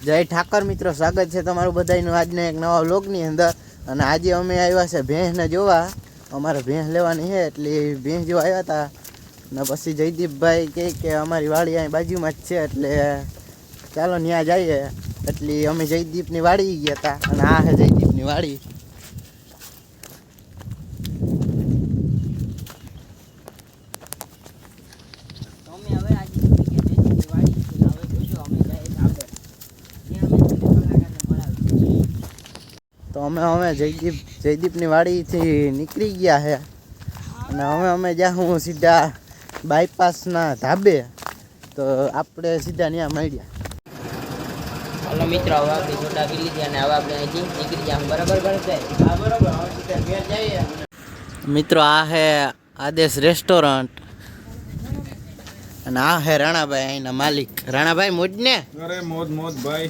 જય ઠાકર મિત્રો, સ્વાગત છે તમારું બધાનું આજના એક નવા વ્લોગની અંદર. અને આજે અમે આવ્યા છે ભેંસને જોવા. અમારે ભેંસ લેવાની છે, એટલે ભેંસ જોવા આવ્યા હતા. ને પછી જયદીપભાઈ કહે કે અમારી વાડી અહીં બાજુમાં જ છે, એટલે ચાલો ત્યાં જઈએ. એટલે અમે જયદીપની વાડી ગયા હતા. અને આ છે જયદીપની વાડી. અમે અમે જયદીપ જયદીપની વાડીથી નીકળી ગયા છે અને હવે અમે જાઉં સીધા બાયપાસના ધાબે તો આપણે સીધા ત્યાં મળ્યા હાલો મિત્રો હવે આપણી સોડા પી લીધી અને હવે આપણે અહીંથી નીકળી ગયા બરાબર બરાબર મિત્રો આ હે આદેશ રેસ્ટોરન્ટ અને આ હે રાણાભાઈ અહીંના માલિક રાણાભાઈ મોજ ને અરે મોજ મોજ ભાઈ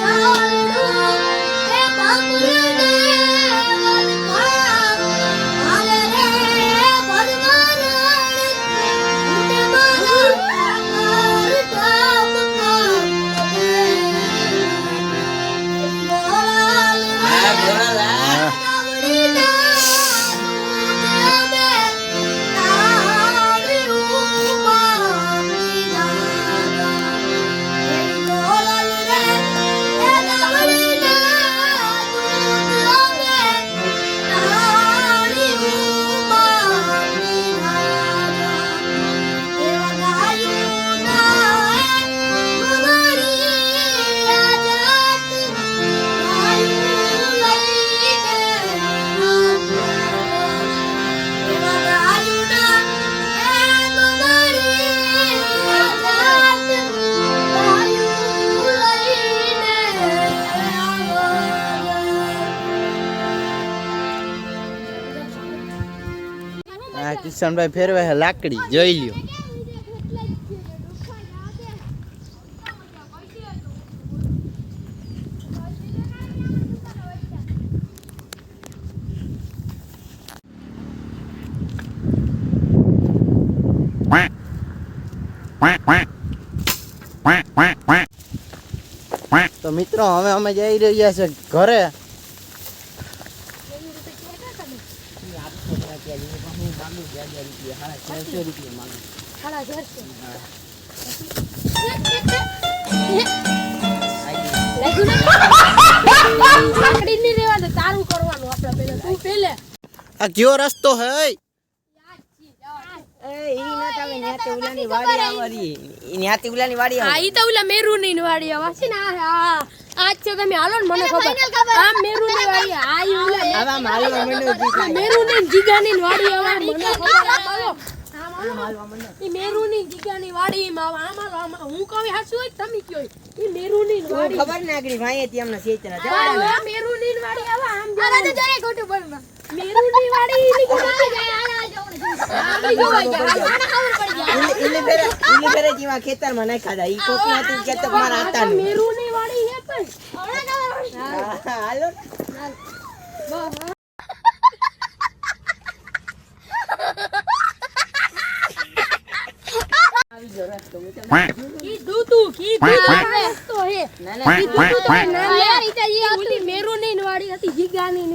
Tanrı ve આ કિશનભાઈ ફેરવે છે લાકડી જોઈ લ્યો તો મિત્રો હવે અમે જઈ રહ્યા છે ઘરે સાડા ચારસો. લાગ્યું ને? લાકડી નહીં રહેવા દે, તારું કરવાનું આપણે પહેલા. આ કયો રસ્તો હે હા, ઈ તો ઓલા મેરુની વાડી આવા છે ને આ આ- આજ છે તમે હાલો ને મને ખબર આ મેરુની વાડી આ મેરુની જીગાની વાડી આવા મને ખબર ઈ મેરુની જીગાની વાડી માં આવા. આમ. હું કહું હોય તમે કયો ઈ મેરુની વાડી. ખબર નાગડી આગળ ભાઈએ અમને મેરુની વાડી આવા આમ વાડી ફેરે જીવા ખેતરમાં નાખ્યા હતા. ઈ કોક ના તું કેતો મારા હતા મેરુની વાડી હે પણ હાલો. કીધું તું કીધું રસ્તો હે ના ના કીધું તું તમે નામ લે. ઓલી મેરુની ને વાડી હતી જીગાની.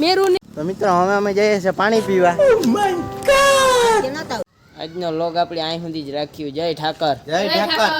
મેરુની તો મિત્રો હવે અમે જઈએ છીએ પાણી પીવા. આજનો લોગ આપણે અહીં સુધી જ રાખ્યું. જય ઠાકર. જય ઠાકર.